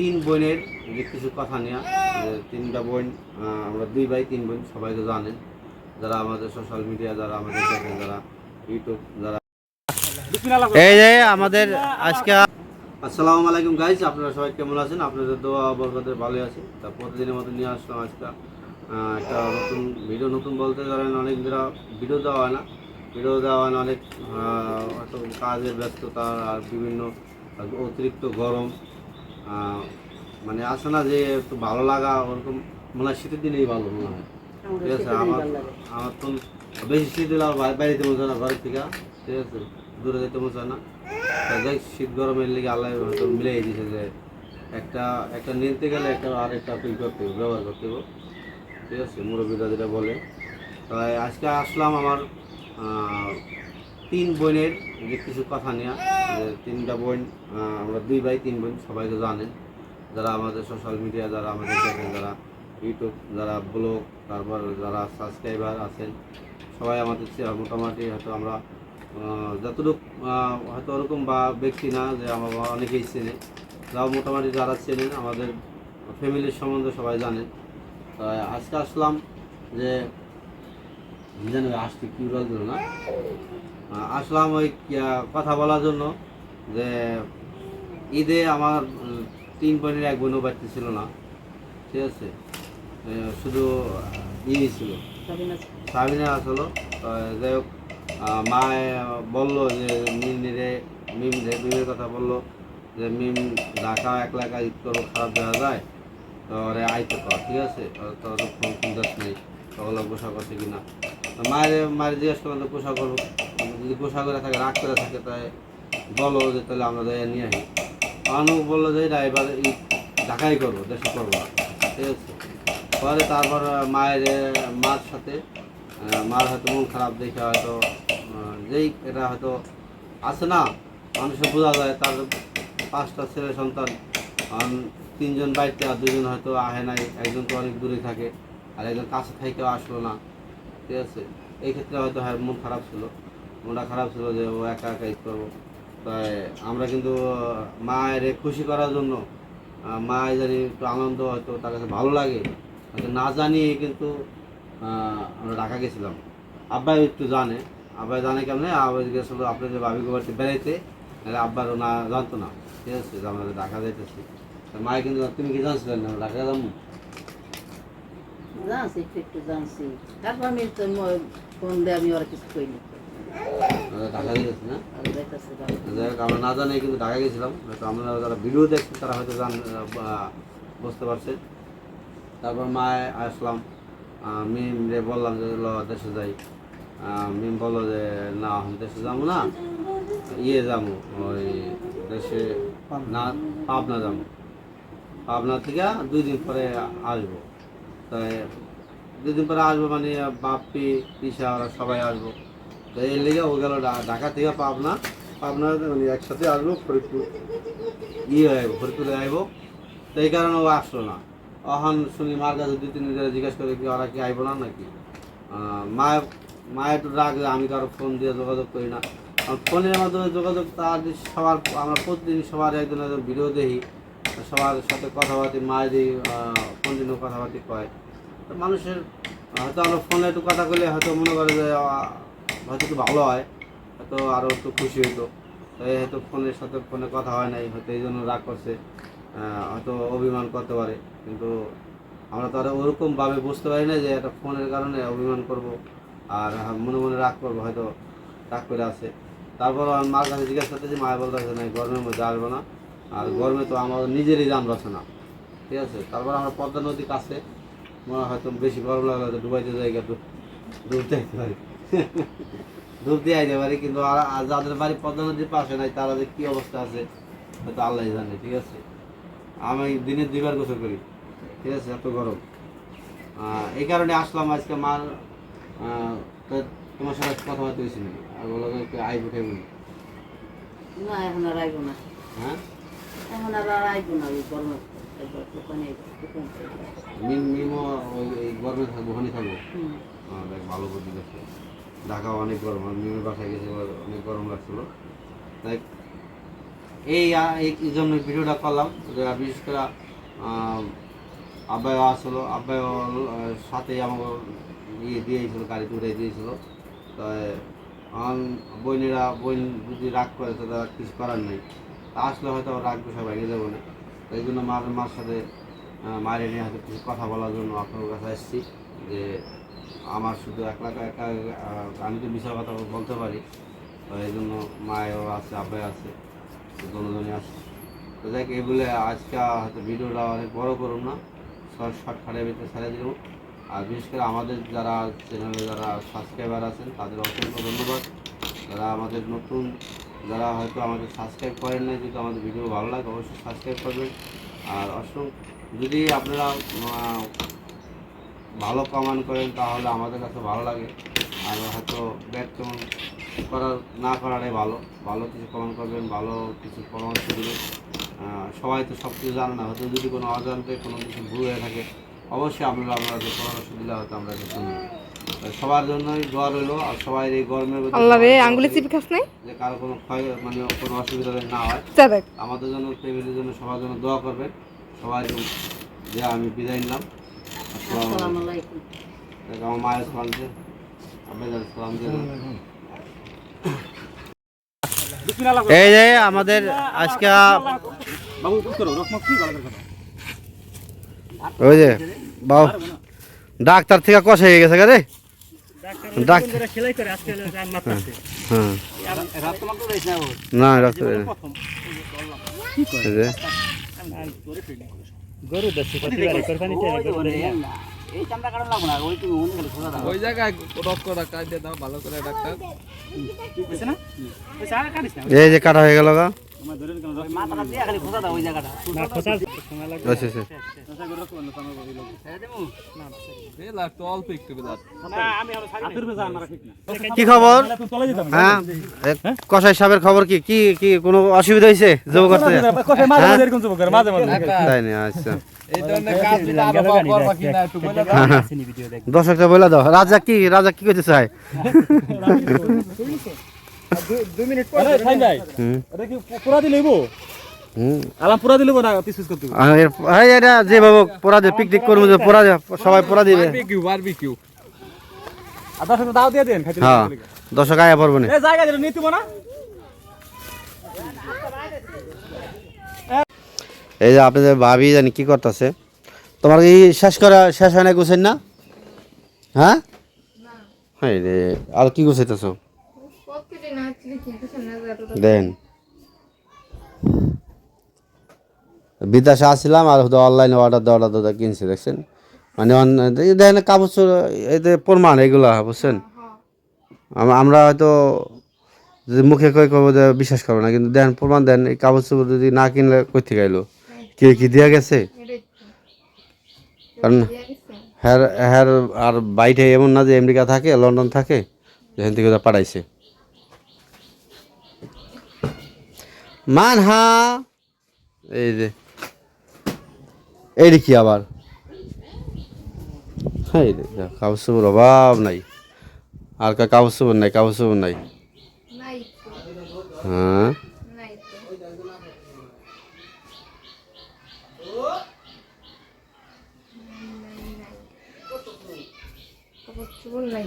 তিন বোনের যে কিছু কথা নিয়ে যে তিনটা বোন আমরা দুই ভাই তিন বোন সবাই তো জানেন। যারা আমাদের সোশ্যাল মিডিয়া যারা আমাদের দেখেন যারা ইউটিউব যারা এই যে আমাদের আজকে আসসালামু আলাইকুম গাইস আপনারা সবাই কেমন আছেন? আপনাদের দোয়া বরকতে ভালো আছে। তা প্রতিদিনের মতো নিয়ে আসলাম আজকে একটা নতুন ভিডিও নতুন বলতে পারেন অনেক দিরা ভিডিও দেওয়া হয় না। ভিডিও দেওয়া হয় না অনেক কাজের ব্যস্ততা আর বিভিন্ন অতিরিক্ত গরম। মানে আসে না যে একটু ভালো লাগা ওরকম মনে হয় শীতের দিনেই ভালো মনে হয়। ঠিক আছে আমার আমার তো বেশি শীত দিলে আমার বাড়ি- বাড়িতে মনে হয় না ঘরের থেকে। ঠিক আছে দূরে যেতে মনে হয় না। যাই শীত গরমের লিগে আল্লাহ হয়তো মিলে দিয়েছে যে একটা একটা নিতে গেলে একটা আরেকটা ফিল করতে হবে ব্যবহার করতে হবে। ঠিক আছে মুরব্বীরা যেটা বলে। তাই আজকে আসলাম আমার তিন বোনের যে কিছু কথা নেওয়া তিনটা বোন আমরা দুই ভাই, তিন বোন, সবাই তো জানেন। যারা আমাদের সোশ্যাল মিডিয়া যারা আমাদের দেখেন, যারা ইউটিউব যারা ব্লগ তারপর যারা সাবস্ক্রাইবার আছেন, সবাই আমাদের মোটামুটি হয়তো আমরা যতটুকু হয়তো ওরকম বা ব্যক্তি না যে আমার অনেকেই চেনে। যাও মোটামুটি যারা চেনেন, আমাদের ফ্যামিলির সম্বন্ধে সবাই জানেন। আজকে আসলাম যে জানি আসতে কি বলছিল না? আসলাম ওই কথা বলার জন্য যে ঈদে আমার তিন বোনের এক বোনও বাড়তে ছিল না ঠিক আছে? শুধু ইয়ে ছিল। সাবিনা আসলো যাই হোক মায়ে বলল যে মিমরে মিম মিমের কথা বলল যে মিম ঢাকা একলা একা ঈদ করো খারাপ দেওয়া যায়? তো আইতে কর ঠিক আছে? তো ওর ফোন ফোন দাস নেই ওগুলো গোসা করছে কিনা? মায়ের মায়ের জিজ্ঞেস করলাম গোসা করব। যদি গোসা করে থাকে, রাগ করে থাকে, তাই বলো যে তাহলে আমরা যাই নিয়ে আসি। অনু বলল যে না এবার ঈদ ঢাকাই করব, দেশে করব ঠিক আছে। পরে তারপর মায়ের, মার সাথে মার হয়তো মন খারাপ, দেখে হয়তো যেই এটা হয়তো আছে না মানুষের বোঝা যায়, তার পাঁচটা ছেলে সন্তান তিনজন বাড়িতে আর দুজন হয়তো আহে নাই, একজন তো অনেক দূরে থাকে, আর একজন কাছে থেকেও আসলো না। ঠিক আছে? এই ক্ষেত্রে হয়তো হ্যাঁ মন খারাপ ছিল। মনটা খারাপ ছিল যে ও একা একা ঈদ করব। তাই আমরা কিন্তু মায়ের খুশি করার জন্য মায়ের জানি একটু আনন্দ হয়তো তার কাছে ভালো লাগে। হয়তো না জানিয়ে কিন্তু আমরা ঢাকা গেছিলাম। আব্বাই একটু জানে। আব্বাই জানে কেমন? আব্বাই গেছিল আপনাদের বাবি বাড়িতে বেড়াইতে। নাহলে আব্বারও না জানতো না। ঠিক আছে, যে আমরা ঢাকা যাইতেছি। তা মায়ে কিন্তু, তুমি কি জানছিলেন না? ঢাকা যাব? জানছি একটু একটু জানছি। তারপর আমি তো ফোন দিয়ে আমি ওরা কিছু কইনি। ঢাকা যাইতেছি না। আমরা জানি কিন্তু ঢাকা গেছিলাম হয়তো আমরা যারা ভিডিও দেখছি তারা হয়তো জান বুঝতে পারছে। তারপর আসলাম। মিম রে বললাম যে ল দেশে যাই। মিম বলল যে না আমি দেশে যাব না। ইয়ে যাব ওই দেশে না পাবনা যাব। পাবনা থেকে দুই দিন পরে আসব। তাই দুই দিন পরে আসব মানে বাপ্পি পিসা ওরা সবাই আসব। তো এই লেগে ও গেল ঢাকা থেকে পাবনা। পাবনা মানে একসাথে আসব, ফরিদপুর ইয়ে আইব ফরিদপুরে আইব। তো এই কারণে ও আসলো না। অহন শুনি মার কাছে দুই, তিন দিন জিজ্ঞেস করে কি ওরা কি আইব না নাকি? মায়ের মায়ের একটু রাগ আমি কারও ফোন দিয়ে যোগাযোগ করি না। ফোনের মাধ্যমে যোগাযোগ তার সবার আমরা প্রতিদিন সবার একজন একজন ভিডিও দেখি। সবার সাথে কথাবার্তি মায়েরই কন্টিনিউ কথাবার্তি কয়। তো মানুষের, হয়তো আমরা ফোনে একটু কথা বলে, হয়তো মনে করে যে হয়তো একটু ভালো হয়, হয়তো আরও একটু খুশি হইতো। তো এই হয়তো ফোনের সাথে ফোনে কথা হয় নাই, হয়তো এই জন্য রাগ করছে হয়তো অভিমান করতে পারে। কিন্তু আমরা তো আর ওরকমভাবে বুঝতে পারি না যে একটা ফোনের কারণে অভিমান করব, আর মনে মনে রাগ করব, হয়তো রাগ করে আছে। তারপর আমার মার কাছে জিজ্ঞাসা করতেছি মায়ের বলতে না গরমের মধ্যে আসব না। আর গরমে তো আমার নিজেরই যান বাসে না ঠিক আছে? তারপর আমরা পদ্মা নদী কাছে মনে হয় হয়তো বেশি গরম লাগলে হয়তো ডুবাইতে জায়গা ডুবতে আইতে পারি। ডুবতে আইতে পারি কিন্তু যাদের বাড়ি পদ্মা নদীর পাশে নাই তারা যে কী অবস্থা আছে হয়তো আল্লাহ জানে ঠিক আছে? আমি দিনে দুইবার গোসল করি ঠিক আছে? এত গরম। এই কারণে আসলাম আজকে মার তোমার সাথে কথা কথাবার্তা হয়েছিল আর বলো আইব না এখন আর আইব না। হ্যাঁ? এখন আর আর আইব না ওই গরমে ওই থাকব ওখানে থাকব? ভালো বুদ্ধি দেখছে ঢাকা অনেক গরম আর মিমের বাসায় গেছে অনেক গরম লাগছিল। তাই এই এই জন্য ভিডিওটা করলাম বিশেষ করে আসলো আব্বাই সাথে আমাকে ইয়ে দিয়েছিল গাড়িতে উঠে দিয়েছিল। তো আমার বোনেরা বোন যদি রাগ করে তো তারা কিছু করার নেই। আসলে হয়তো আমার রাগ বিষয় ভেঙে যাব না এই জন্য মার মার সাথে মায়ের নিয়ে হয়তো কিছু কথা বলার জন্য আপনার কাছে এসেছি যে আমার শুধু একলা একা আমি তো বিষয় কথা বলতে পারি, তো এই জন্য মায়েও আছে, আব্বাই আছে দুজনই আছে। তো দেখ এই বলে আজকে হয়তো ভিডিওটা অনেক বড় করুন না শর্ট শর্টকাটের ভিতরে ছেড়ে দিব আর বিশেষ করে আমাদের যারা চ্যানেলে যারা সাবস্ক্রাইবার আছেন, তাদের অসংখ্য ধন্যবাদ। যারা আমাদের নতুন যারা হয়তো আমাদের সাবস্ক্রাইব করেন না যদি আমাদের ভিডিও ভালো লাগে, অবশ্যই সাবস্ক্রাইব করবেন। আর অসংখ্য যদি আপনারা ভালো কমেন্ট করেন, তাহলে আমাদের কাছে ভালো লাগে। আর হয়তো ব্যাড কমেন্ট করার, না করাটাই ভালো। ভালো কিছু কমেন্ট করবেন, ভালো কিছু পরামর্শ দেবেন। সবাই তো সব কিছু জানে না। হয়তো যদি কোনো অজান্তে কোনো কিছু ভুল হয়ে থাকে, অবশ্যই আপনারা আপনাদের পরামর্শ দিলে হয়তো আমরা শুনব সবার জন্যই দোয়া রইল আর সবাই এই গরমের মধ্যে আল্লাহ রে আঙ্গুলি চিপি খাস নাই? যে কারও কোনো ক্ষয় মানে কোনো অসুবিধা যেন না হয় আমাদের জন্য ফ্যামিলির জন্য সবার জন্য দোয়া করবেন। সবাই যে আমি বিদায় নিলাম। আসসালামু আলাইকুম। আমার মায়ের সালাম দিয়ে আপনাদের সালাম দিয়ে এই যে আমাদের আজকে ওই যে বাবু ডাক্তার থেকে কষে হয়ে গেছে রে। মারতেছে হ্যাঁ রয়েছে না লাগবে না ওই তুমি অন্য খোঁজা দাও। ওই জায়গায় এই যে কাটা হয়ে গেল গা। আচ্ছা আচ্ছা না কি খবর? হ্যাঁ? এ, কসাই সাহেবের খবর কি? কি কি কোনো অসুবিধা হয়েছে যোগ করতে কোথায় মাঝে মাঝে এরকম চুপ করে মাঝে মাঝে। তাই না আচ্ছা। দর্শকটা বলে দাও। রাজা কি রাজা কি করতে চায়? দুই মিনিট পরে খাই নাই এটা কি পুরা দিলেইব হুম। আলাম পুরা দিলেইব না পিস পিস করতে? আর এর- এই এটা পোড়া দিয়ে পিকনিক করব যে পোড়া সবাই পোড়া দিবে। বারবিকিউ বারবিকিউ আর দশ দাও দিয়ে দেন খাইতে হ্যাঁ। দর্শক আয়া পড়ব না। এই জায়গা দিলে নিতিব না? এই যে আপনাদের ভাবি জানি কি করতেছে। তোমার কি শেষ করা শেষ হয় না গুছেন না? হ্যাঁ? হ্যাঁ রে আর কি গুছাইতেছ? দেন। বিদেশে আসছিলাম আর শুধু অনলাইনে অর্ডার দেওয়া অর্ডার দেওয়া কিনছি, দেখছেন? মানে দেখেন কাপড় এতে প্রমাণ এগুলা, বুঝছেন? আমরা হয়তো যদি মুখে কই করব বিশ্বাস করব না, কিন্তু দেন প্রমাণ দেন, এই কাপড় চোপড় যদি না কিনলে কই থেকে আইলো? কে কি দিয়া গেছে? কারণ হ্যার হ্যার আর বাইরে এমন না যে আমেরিকা থাকে, লন্ডন থাকে, যেখান থেকে পাঠাইছে। মান হা? এই যে। এই কি আবার? হ্যাঁ এই রে, যা, অভাব নাই। আর কা কাপড় নাই চোপড় নাই। হ্যাঁ? নাই।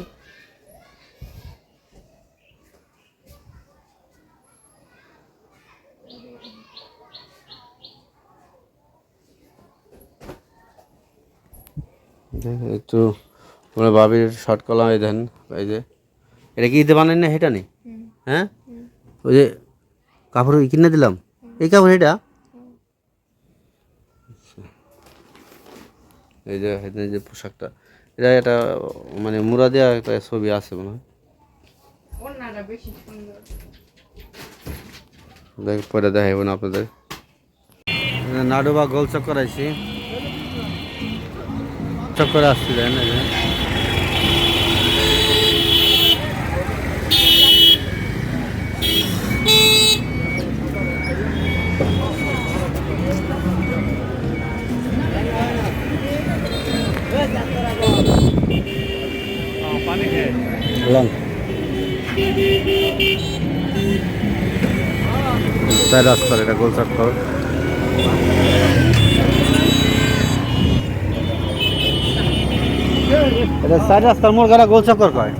একটু ওরা বাবির শর্ট কলাম এই দেন এই যে। এটা কি ঈদে বানাই না সেটা নেই হ্যাঁ? ওই যে কাপড় কিনে দিলাম? এই কাপড় এটা? এই যে এই যে পোশাকটা। এটা এটা মানে মুরা দেওয়া একটা ছবি আছে মনে হয়। ওনারা বেশি সুন্দর। দেখ পরে দেখাইব না আপনাদের। নাড়ু বা গোল চক্কর আইছি। চক্করে আসছি দেন এই যে। পানি খেয়ে লং চার রাস্তার এটা গোল চক্কর এটা চার রাস্তার মোড় গাড়া গোল চক্কর কয়?